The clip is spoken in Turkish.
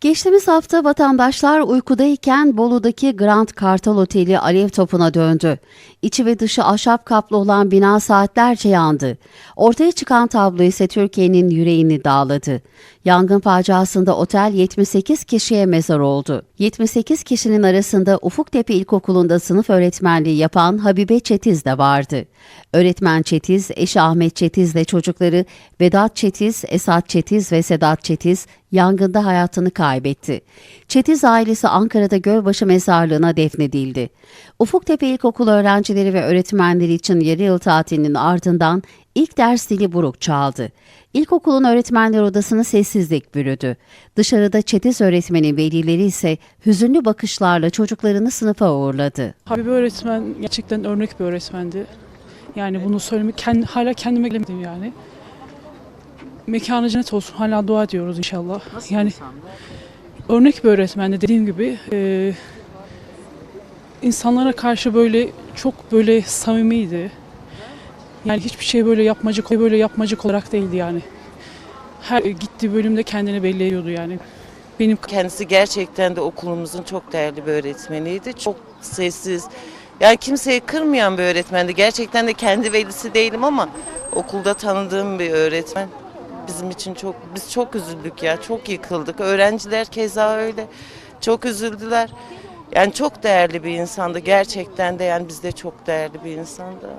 Geçtiğimiz hafta vatandaşlar uykudayken Bolu'daki Grand Kartal Oteli alev topuna döndü. İçi ve dışı ahşap kaplı olan bina saatlerce yandı. Ortaya çıkan tablo ise Türkiye'nin yüreğini dağladı. Yangın faciasında otel 78 kişiye mezar oldu. 78 kişinin arasında Ufuktepe İlkokulu'nda sınıf öğretmenliği yapan Habibe Çetiz de vardı. Öğretmen Çetiz, eşi Ahmet Çetiz ile çocukları Vedat Çetiz, Esat Çetiz ve Sedat Çetiz yangında hayatını kaybetti. Çetiz ailesi Ankara'da Gölbaşı Mezarlığı'na defnedildi. Ufuktepe İlkokulu öğrencileri ve öğretmenleri için yarı yıl tatilinin ardından ilk ders dili buruk çaldı. İlkokulun öğretmenler odasını sessizlik bürüdü. Dışarıda Çetiz öğretmenin velileri ise hüzünlü bakışlarla çocuklarını sınıfa uğurladı. Habibi öğretmen gerçekten örnek bir öğretmendi. Yani bunu söylemek kendi, hala kendime gelemedim yani. Mekanı cennet olsun. Hala dua ediyoruz inşallah. yani örnek bir öğretmendi dediğim gibi. e, insanlara karşı böyle çok böyle samimiydi. Yani hiçbir şey böyle yapmacık böyle yapmacık olarak değildi yani. Her gittiği bölümde kendini belli ediyordu yani. Benim Kendisi gerçekten de okulumuzun çok değerli bir öğretmeniydi. Çok sessiz. Yani kimseyi kırmayan bir öğretmendi. Gerçekten de kendi velisi değilim ama okulda tanıdığım bir öğretmen. Bizim için çok biz çok üzüldük ya. Çok yıkıldık. Öğrenciler keza öyle. Çok üzüldüler. Yani çok değerli bir insandı. Gerçekten de yani bizde çok değerli bir insandı.